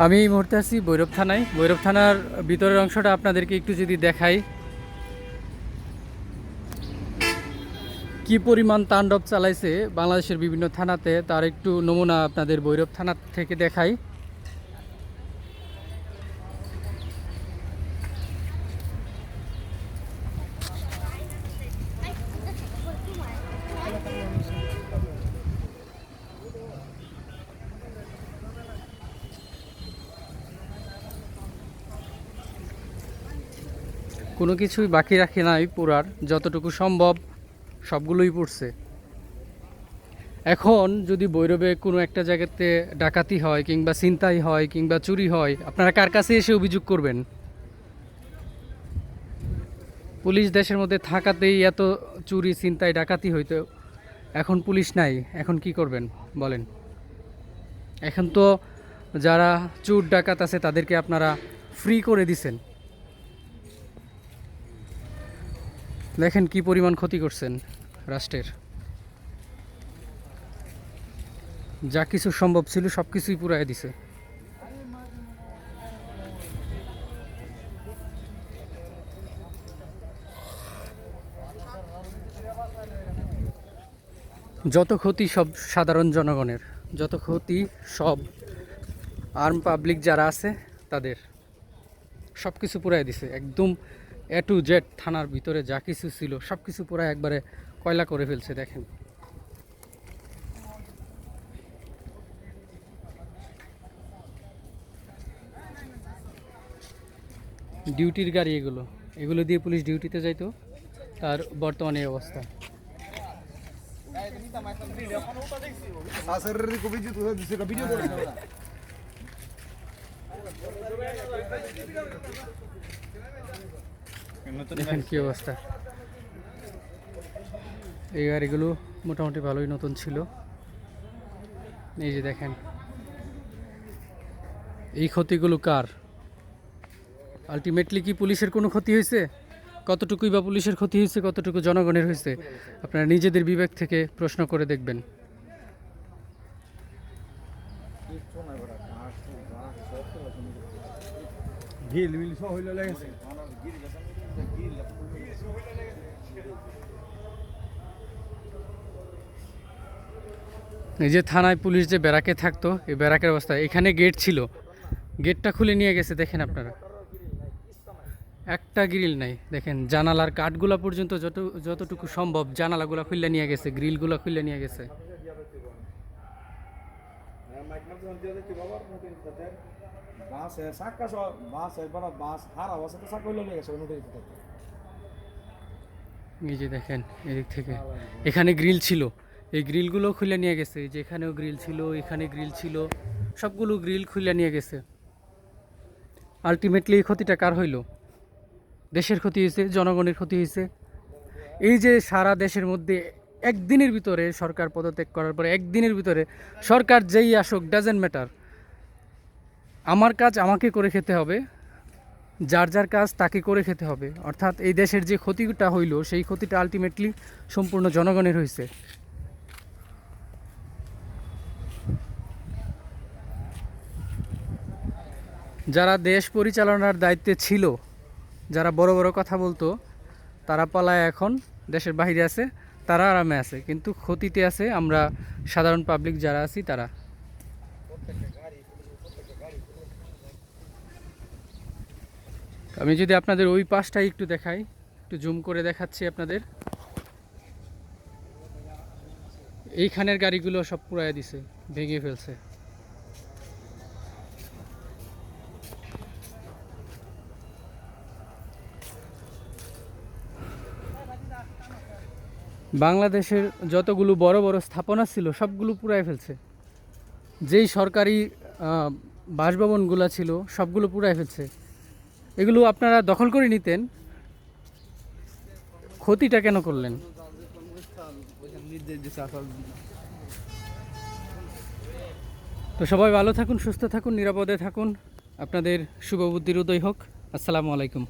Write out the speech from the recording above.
আমি এই মুহূর্তে আছি ভৈরব থানায়। ভৈরব থানার ভিতরের অংশটা আপনাদেরকে একটু যদি দেখাই। কি পরিমাণ তাণ্ডব চালাইছে বাংলাদেশের বিভিন্ন থানাতে, তার একটু নমুনা আপনাদের ভৈরব থানা থেকে দেখাই। কোনো কিছুই বাকি রাখি নাই পুরার, যতটুকু সম্ভব সবগুলোই পড়ছে। এখন যদি বৈরবে কোনো একটা জায়গাতে ডাকাতি হয় কিংবা ছিনতাই হয় কিংবা চুরি হয়, আপনারা কার কাছে এসে অভিযোগ করবেন? পুলিশ দেশের মধ্যে থাকাতেই এত চুরি, ছিনতাই, ডাকাতি হইতো। এখন পুলিশ নাই, এখন কি করবেন? বলেন। এখন তো যারা চুর, ডাকাত আছে তাদেরকে আপনারা ফ্রি করে দিছেন। দেখেন কি পরিমাণ ক্ষতি করছেন রাষ্ট্রের। যা কিছু সম্ভব ছিল সব কিছুই পুরাই দিছে। যত ক্ষতি সব সাধারণ জনগণের, যত ক্ষতি সব আর্ম পাবলিক যারা আছে তাদের সব কিছু পুরাই দিছে, একদম এ টু জেড থানার ভিতরে যা কিছু ছিল সব কিছু পুরো একবারে কয়লা করে ফেলছে, দেখেন। ডিউটির গাড়ি এগুলো। এগুলো দিয়ে পুলিশ ডিউটিতে যাইতো, তার বর্তমানে অবস্থা। Hacer দেখেন কি অবস্থা। এই গাড়িগুলো মোটামুটি ভালোই নতুন ছিল। এই যে দেখেন। এই ক্ষতিগুলো কার? আলটিমেটলি কি পুলিশের কোনো ক্ষতি হয়েছে? কতটুকুই বা পুলিশের ক্ষতি হয়েছে কতটুকু জনগণের হয়েছে? আপনারা নিজেদের বিবেক থেকে প্রশ্ন করে দেখবেন। গিল মিল সব হইল লেগেছে এই যে থানায় পুলিশ যে ব্যারাকে থাকতো, এই ব্যারাকের অবস্থা, এখানে গেট ছিল। গেটটা খুলে নিয়ে গেছে, দেখেন আপনারা। একটা গ্রিল নাই, দেখেন, জানালার কাঠগুলা পর্যন্ত যত, যতটুকু সম্ভব জানালাগুলা খুলে নিয়ে গেছে, গ্রিলগুলা খুলে নিয়ে গেছে। বাস সাক্কা সব বাস হার তো হইল এই যে দেখেন এদিক থেকে। এখানে গ্রিল ছিল। এই গ্রিলগুলো খুলে নিয়ে গেছে। যে এখানেও গ্রিল ছিল এখানে গ্রিল ছিল সবগুলো গ্রিল খুলে নিয়ে গেছে। আলটিমেটলি এই ক্ষতিটা কার হইল? দেশের ক্ষতি হয়েছে জনগণের ক্ষতি হয়েছে। এই যে সারা দেশের মধ্যে একদিনের ভিতরে সরকার পদত্যাগ করার পরে একদিনের ভিতরে সরকার যেই আসুক ডাজেন্ট ম্যাটার আমার কাজ আমাকে করে খেতে হবে, যার যার কাজ তাকে করে খেতে হবে। অর্থাৎ এই দেশের যে ক্ষতিটা হইল, সেই ক্ষতিটা আলটিমেটলি সম্পূর্ণ জনগণের হয়েছে যারা দেশ পরিচালনার দায়িত্বে ছিল, যারা বড় বড় কথা বলতো, তারা পালায় এখন দেশের বাইরে আছে, তারা আরামে আছে। কিন্তু ক্ষতিতে আছে আমরা সাধারণ পাবলিক যারা আছি, তারা। আমি যদি আপনাদের ওই পাশটাই একটু দেখাই, একটু জুম করে দেখাচ্ছি আপনাদের। এইখানের গাড়িগুলো সব পুরাই দিছে, ভেঙে ফেলছে। বাংলাদেশের যতগুলো বড় বড় স্থাপনা ছিল, সবগুলো পুরাই ফেলছে। যেই সরকারি বাসভবনগুলো ছিল, সবগুলো পুরাই ফেলছে। এগুলো আপনারা দখল করে নিতেন, ক্ষতিটা কেন করলেন? তো সবাই ভালো থাকুন, সুস্থ থাকুন, নিরাপদে থাকুন। আপনাদের শুভ বুদ্ধির উদয় হোক। আসসালামু আলাইকুম।